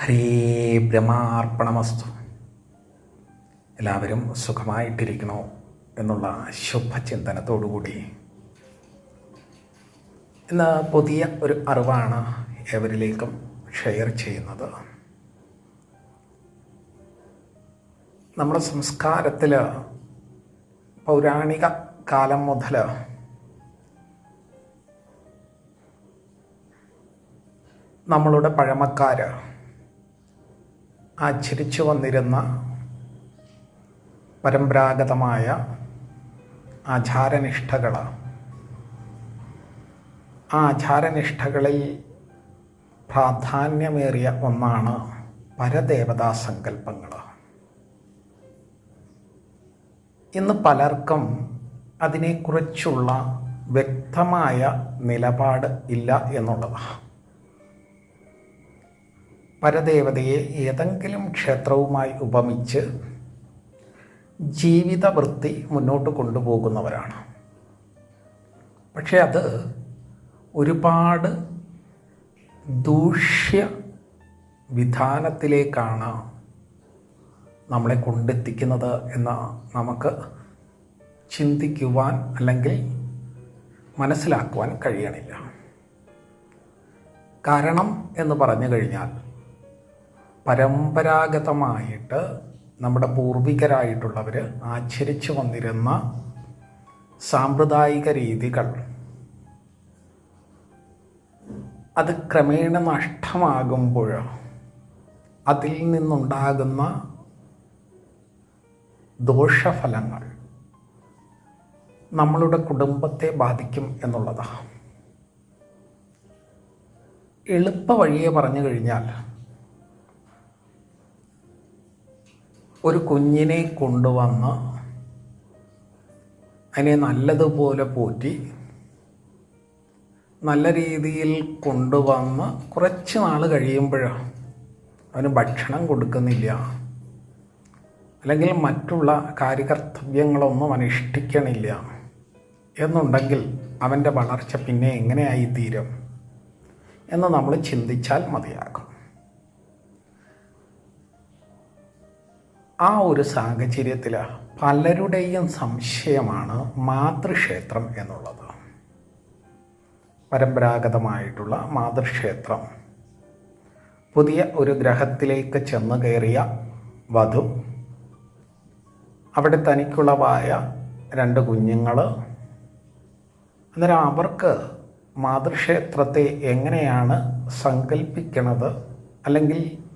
ഹരേ ബ്രഹ്മാർപ്പണമസ്തു. എല്ലാവരും സുഖമായിട്ടിരിക്കണോ എന്നുള്ള ശുഭചിന്തനത്തോടുകൂടി. ഇന്ന് പുതിയ ഒരു അറിവാണ് എവരിലേക്കും ഷെയർ ചെയ്യുന്നത്. നമ്മുടെ സംസ്കാരത്തിൽ പൗരാണിക കാലം മുതൽ നമ്മളുടെ പഴമക്കാർ ആചരിച്ചു വന്നിരുന്ന പരമ്പരാഗതമായ ആചാരനിഷ്ഠകളാണ്. ആ ആചാരനിഷ്ഠകളിൽ പ്രാധാന്യമേറിയ ഒന്നാണ് പരദേവതാ സങ്കല്പങ്ങൾ ഇന്ന് പലർക്കും അതിനെക്കുറിച്ചുള്ള വ്യക്തമായ നിലപാട് ഇല്ല എന്നുള്ളതാണ്. പരദേവതയെ ഏതെങ്കിലും ക്ഷേത്രവുമായി ഉപമിച്ച് ജീവിതവൃത്തി മുന്നോട്ട് കൊണ്ടുപോകുന്നവരാണ്. പക്ഷെ അത് ഒരുപാട് ദൂഷ്യ വിധാനത്തിലേക്കാണ് നമ്മളെ കൊണ്ടെത്തിക്കുന്നത് എന്ന് നമുക്ക് ചിന്തിക്കുവാൻ അല്ലെങ്കിൽ മനസ്സിലാക്കുവാൻ കഴിയണില്ല. കാരണം എന്ന് പറഞ്ഞു കഴിഞ്ഞാൽ പരമ്പരാഗതമായിട്ട് നമ്മുടെ പൂർവികരായിട്ടുള്ളവർ ആചരിച്ചു വന്നിരുന്ന സാമ്പ്രദായിക രീതികൾ. അത് ക്രമേണ നഷ്ടമാകുമ്പോൾ അതിൽ നിന്നുണ്ടാകുന്ന ദോഷഫലങ്ങൾ നമ്മളുടെ കുടുംബത്തെ ബാധിക്കും എന്നുള്ളതാണ് എളുപ്പ വഴിയെ പറഞ്ഞു കഴിഞ്ഞാൽ ഒരു കുഞ്ഞിനെ കൊണ്ടുവന്ന് അതിനെ നല്ലതുപോലെ പോറ്റി നല്ല രീതിയിൽ കൊണ്ടുവന്ന് കുറച്ച് നാൾ കഴിയുമ്പോഴാണ് അവന് ഭക്ഷണം കൊടുക്കുന്നില്ല. അല്ലെങ്കിൽ മറ്റുള്ള കാര്യകർത്തവ്യങ്ങളൊന്നും അനുഷ്ഠിക്കണില്ല എന്നുണ്ടെങ്കിൽ അവന്റെ വളർച്ച പിന്നെ എങ്ങനെയായി തീരും എന്ന് നമ്മൾ ചിന്തിച്ചാൽ മതിയാകും. ആ ഒരു സാഹചര്യത്തിൽ പലരുടെയും സംശയമാണ് മാതൃക്ഷേത്രം എന്നുള്ളത്. പരമ്പരാഗതമായിട്ടുള്ള മാതൃക്ഷേത്രം. പുതിയ ഒരു ഗ്രഹത്തിലേക്ക് ചെന്ന് കയറിയ വധു. അവിടെ തനിക്കുളവായ രണ്ട് കുഞ്ഞുങ്ങൾ അന്നേരം അവർക്ക് മാതൃക്ഷേത്രത്തെ എങ്ങനെയാണ് സങ്കല്പിക്കണത് അല്ലെങ്കിൽ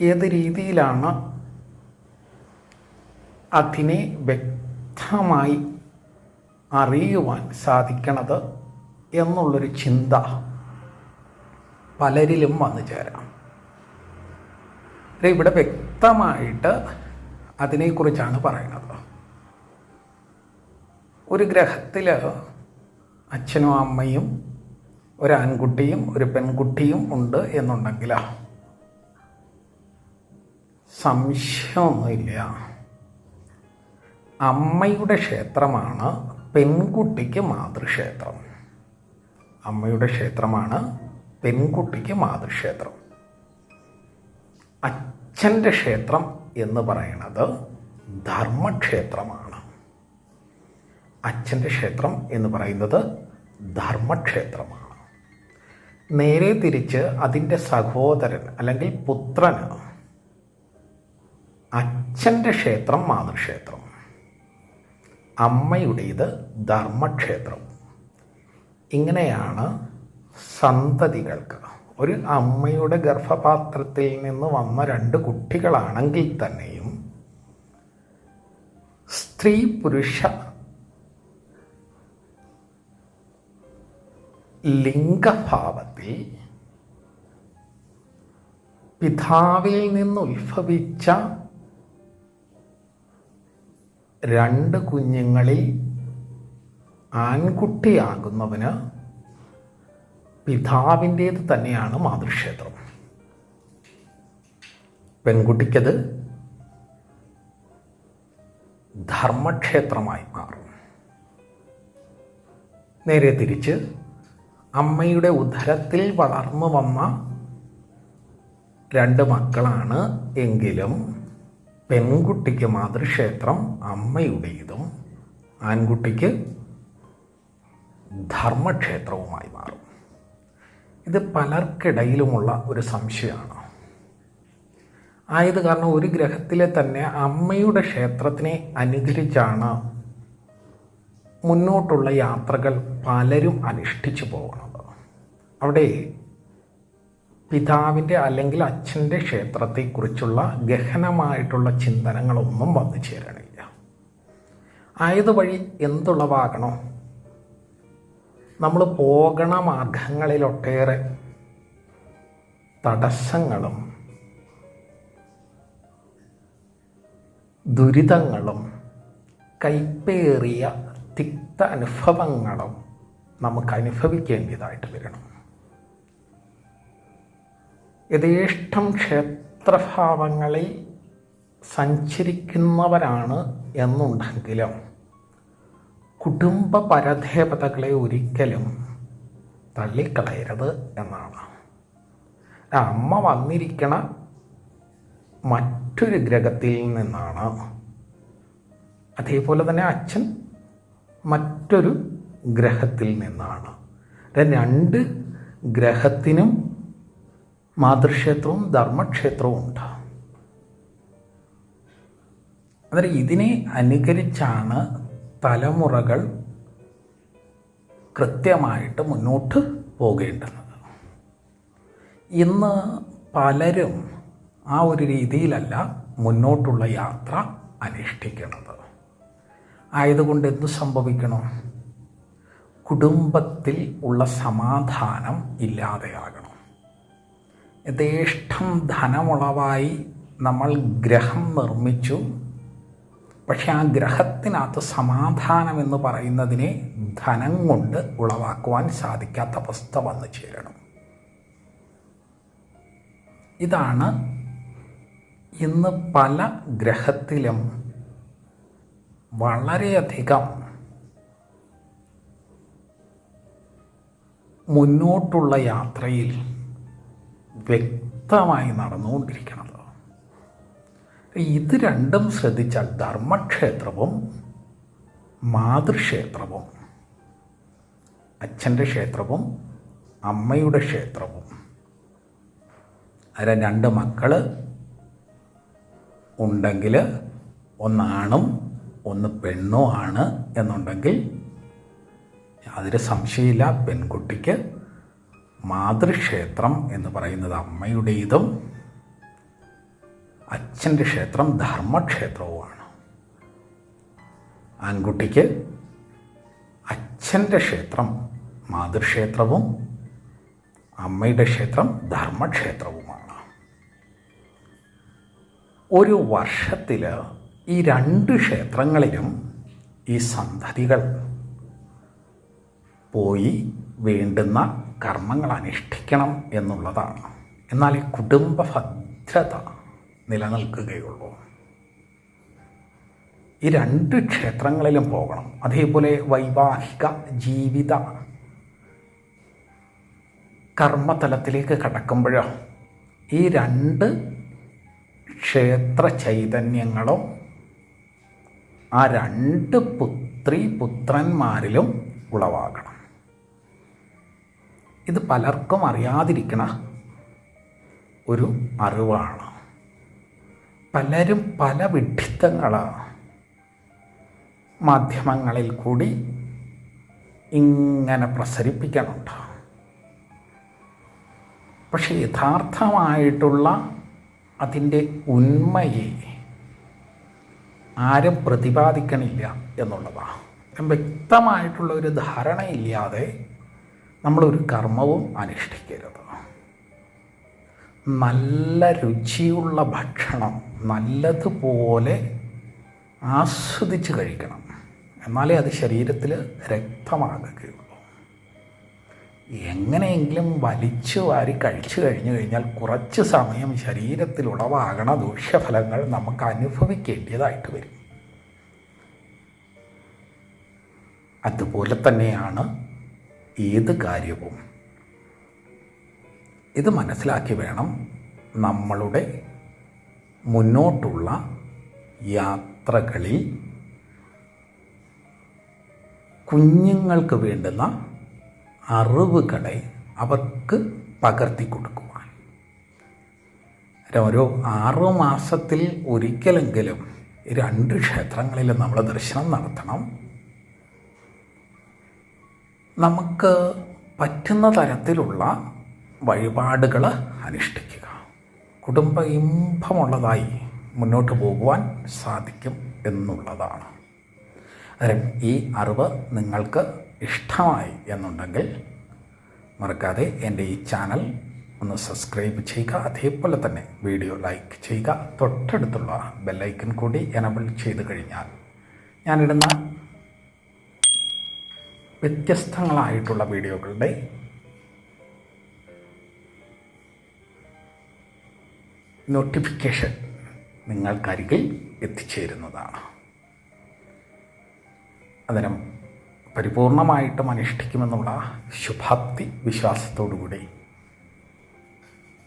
ഏത് രീതിയിലാണ് അതിനെ വ്യക്തമായി അറിയുവാൻ സാധിക്കണത് എന്നുള്ളൊരു ചിന്ത പലരിലും വന്നു ചേരാം. ഇവിടെ വ്യക്തമായിട്ട് അതിനെക്കുറിച്ചാണ് പറയുന്നത്. ഒരു ഗ്രഹത്തിൽ അച്ഛനും അമ്മയും ഒരു ആൺകുട്ടിയും ഒരു പെൺകുട്ടിയും ഉണ്ട് എന്നുണ്ടെങ്കിൽ സംശയമൊന്നുമില്ല. അമ്മയുടെ ക്ഷേത്രമാണ് പെൺകുട്ടിക്ക് മാതൃക്ഷേത്രം. അമ്മയുടെ ക്ഷേത്രമാണ് പെൺകുട്ടിക്ക് മാതൃക്ഷേത്രം. അച്ഛന്റെ ക്ഷേത്രം എന്ന് പറയുന്നത് ധർമ്മക്ഷേത്രമാണ്. അച്ഛന്റെ ക്ഷേത്രം എന്ന് പറയുന്നത് ധർമ്മക്ഷേത്രമാണ്. നേരെ തിരിച്ച് അതിന്റെ സഹോദരൻ അല്ലെങ്കിൽ പുത്രന് അച്ഛന്റെ ക്ഷേത്രം മാതൃക്ഷേത്രം. അമ്മയുടേത് ധർമ്മക്ഷേത്രം. ഇങ്ങനെയാണ് സന്തതികൾക്ക്. ഒരു അമ്മയുടെ ഗർഭപാത്രത്തിൽ നിന്ന് വന്ന രണ്ട് കുട്ടികളാണെങ്കിൽ തന്നെയും സ്ത്രീ പുരുഷ ലിംഗഭാവത്തിൽ പിതാവിൽ നിന്ന് ഉത്ഭവിച്ച രണ്ട് കുഞ്ഞുങ്ങളിൽ ആൺകുട്ടിയാകുന്നവന് പിതാവിന്റേത് തന്നെയാണ് മാതൃക്ഷേത്രം. പെൺകുട്ടിക്കത് ധർമ്മക്ഷേത്രമായി മാറും. നേരെ തിരിച്ച് അമ്മയുടെ ഉദരത്തിൽ വളർന്നു വന്ന രണ്ട് മക്കളാണ് എങ്കിലും പെൺകുട്ടിക്ക് മാതൃക്ഷേത്രം അമ്മയുടേതും ആൺകുട്ടിക്ക് ധർമ്മക്ഷേത്രവുമായി മാറും. ഇത് പലർക്കിടയിലുമുള്ള ഒരു സംശയമാണ്. ആയത് കാരണം ഒരു ഗ്രഹത്തിലെ തന്നെ അമ്മയുടെ ക്ഷേത്രത്തിനെ അനുകരിച്ചാണ് മുന്നോട്ടുള്ള യാത്രകൾ പലരും അനുഷ്ഠിച്ചു പോകുന്നത്. അവിടെ പിതാവിന്റെ അല്ലെങ്കിൽ അച്ഛന്റെ ക്ഷേത്രത്തെക്കുറിച്ചുള്ള ഗഹനമായിട്ടുള്ള ചിന്തനങ്ങളൊന്നും വന്നു ചേരണില്ല. ആയതുവഴി എന്തുള്ളവാകണോ നമ്മൾ പോകണ മാർഗങ്ങളിലൊട്ടേറെ തടസ്സങ്ങളും ദുരിതങ്ങളും കൈപ്പേറിയ തിക്ത അനുഭവങ്ങളും നമുക്ക് അനുഭവിക്കേണ്ടതായിട്ട് വരണം. യഥേഷ്ടം ക്ഷേത്രഭാവങ്ങളിൽ സഞ്ചരിക്കുന്നവരാണ് എന്നുണ്ടെങ്കിലും കുടുംബ പരദേവതകളെ ഒരിക്കലും തള്ളിക്കളയരുത് എന്നാണ്. അമ്മ വന്നിരിക്കണ മറ്റൊരു ഗ്രഹത്തിൽ നിന്നാണ് അതേപോലെ തന്നെ അച്ഛൻ മറ്റൊരു ഗ്രഹത്തിൽ നിന്നാണ്. രണ്ട് ഗ്രഹത്തിനും മാതൃക്ഷേത്രവും ധർമ്മക്ഷേത്രവും ഉണ്ട്. അന്നേരം ഇതിനെ അനുകരിച്ചാണ് തലമുറകൾ കൃത്യമായിട്ട് മുന്നോട്ട് പോകേണ്ടത്. ഇന്ന് പലരും ആ ഒരു രീതിയിലല്ല മുന്നോട്ടുള്ള യാത്ര അനുഷ്ഠിക്കുന്നത്. ആയതുകൊണ്ട് എന്ത് സംഭവിക്കണം? കുടുംബത്തിൽ ഉള്ള സമാധാനം ഇല്ലാതെയാകണം. യഥേഷ്ടം ധനമുളവായി നമ്മൾ ഗ്രഹം നിർമ്മിച്ചു. പക്ഷെ ആ ഗ്രഹത്തിനകത്ത് സമാധാനം എന്ന് പറയുന്നതിനെ ധനം കൊണ്ട് ഉളവാക്കുവാൻ സാധിക്കാത്ത അവസ്ഥ വന്നു ചേരണം. ഇതാണ് ഇന്ന് പല ഗ്രഹത്തിലും വളരെയധികം മുന്നോട്ടുള്ള യാത്രയിൽ വ്യക്തമായി നടന്നുകൊണ്ടിരിക്കുന്നത് ഇത് രണ്ടും ശ്രദ്ധിച്ചാൽ ധർമ്മക്ഷേത്രവും മാതൃക്ഷേത്രവും അച്ഛന്റെ ക്ഷേത്രവും അമ്മയുടെ ക്ഷേത്രവും. അതിലെ രണ്ട് മക്കൾ ഉണ്ടെങ്കിൽ ഒന്നാണും ഒന്ന് പെണ്ണും ആണ് എന്നുണ്ടെങ്കിൽ അതിൽ സംശയമില്ല പെൺകുട്ടിക്ക് മാതൃക്ഷേത്രം എന്ന് പറയുന്നത് അമ്മയുടേതും അച്ഛന്റെ ക്ഷേത്രം ധർമ്മക്ഷേത്രവുമാണ്. ആൺകുട്ടിക്ക് അച്ഛന്റെ ക്ഷേത്രം മാതൃക്ഷേത്രവും അമ്മയുടെ ക്ഷേത്രം ധർമ്മക്ഷേത്രവുമാണ്. ഒരു വർഷത്തിൽ ഈ രണ്ട് ക്ഷേത്രങ്ങളിലും ഈ സന്തതികൾ പോയി വേണ്ടുന്ന കർമ്മങ്ങൾ അനുഷ്ഠിക്കണം എന്നുള്ളതാണ്. എന്നാൽ ഈ കുടുംബ ഭദ്രത നിലനിൽക്കുകയുള്ളൂ. ഈ രണ്ട് ക്ഷേത്രങ്ങളിലും പോകണം. അതേപോലെ വൈവാഹിക ജീവിത കർമ്മതലത്തിലേക്ക് കടക്കുമ്പോഴോ ഈ രണ്ട് ക്ഷേത്ര ചൈതന്യങ്ങളോ ആ രണ്ട് പുത്രി പുത്രന്മാരിലും ഉളവാകണം. ഇത് പലർക്കും അറിയാതിരിക്കണ ഒരു അറിവാണ്. പലരും പല വിഡ്ഢിത്തങ്ങൾ മാധ്യമങ്ങളിൽ കൂടി ഇങ്ങനെ പ്രസരിപ്പിക്കണുണ്ട്. പക്ഷെ യഥാർത്ഥമായിട്ടുള്ള അതിന്റെ ഉന്മയെ ആരും പ്രതിപാദിക്കണില്ല എന്നുള്ളതാണ് വ്യക്തമായിട്ടുള്ള ഒരു ധാരണയില്ലാതെ നമ്മളൊരു കർമ്മവും അനുഷ്ഠിക്കരുത്. നല്ല രുചിയുള്ള ഭക്ഷണം നല്ലതുപോലെ ആസ്വദിച്ച് കഴിക്കണം. എന്നാലേ അത് ശരീരത്തിൽ രക്തമാകുകയുള്ളൂ. എങ്ങനെയെങ്കിലും വലിച്ചു വാരി കഴിച്ചു കഴിഞ്ഞു കഴിഞ്ഞാൽ കുറച്ച് സമയം ശരീരത്തിൽ ഉളവാകണ ദൂഷ്യഫലങ്ങൾ നമുക്ക് അനുഭവിക്കേണ്ടതായിട്ട് വരും. അതുപോലെ തന്നെയാണ് ഏത് കാര്യവും ഇത് മനസ്സിലാക്കി വേണം നമ്മളുടെ മുന്നോട്ടുള്ള യാത്രകളിൽ കുഞ്ഞുങ്ങൾക്ക് വേണ്ടുന്ന അറിവുകളെ അവർക്ക് പകർത്തി കൊടുക്കുവാൻ. ഒരു ആറു മാസത്തിൽ ഒരിക്കലെങ്കിലും രണ്ട് ക്ഷേത്രങ്ങളിൽ നമ്മൾ ദർശനം നടത്തണം. നമുക്ക് പറ്റുന്ന തരത്തിലുള്ള വഴിപാടുകൾ അനുഷ്ഠിക്കുക. കുടുംബ ഇമ്പമുള്ളതായി മുന്നോട്ട് പോകുവാൻ സാധിക്കും എന്നുള്ളതാണ്. അന്നേരം ഈ അറിവ് നിങ്ങൾക്ക് ഇഷ്ടമായി എന്നുണ്ടെങ്കിൽ മറക്കാതെ എന്റെ ഈ ചാനൽ ഒന്ന് സബ്സ്ക്രൈബ് ചെയ്യുക. അതേപോലെ തന്നെ വീഡിയോ ലൈക്ക് ചെയ്യുക. തൊട്ടടുത്തുള്ള ബെല്ലൈക്കൺ കൂടി എനബിൾ ചെയ്ത് കഴിഞ്ഞാൽ ഞാനിടുന്ന വ്യത്യസ്തങ്ങളായിട്ടുള്ള വീഡിയോകളുടെ നോട്ടിഫിക്കേഷൻ നിങ്ങൾക്കരികിൽ എത്തിച്ചേരുന്നതാണ്. അതിനും പരിപൂർണമായിട്ടും അനുഷ്ഠിക്കുമെന്നുള്ള ശുഭാപ്തി വിശ്വാസത്തോടുകൂടി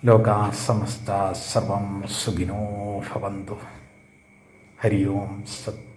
ലോക സമസ്ത സർവം സുഖിനോ ഭവന്തു. ഹരി ഓം സത്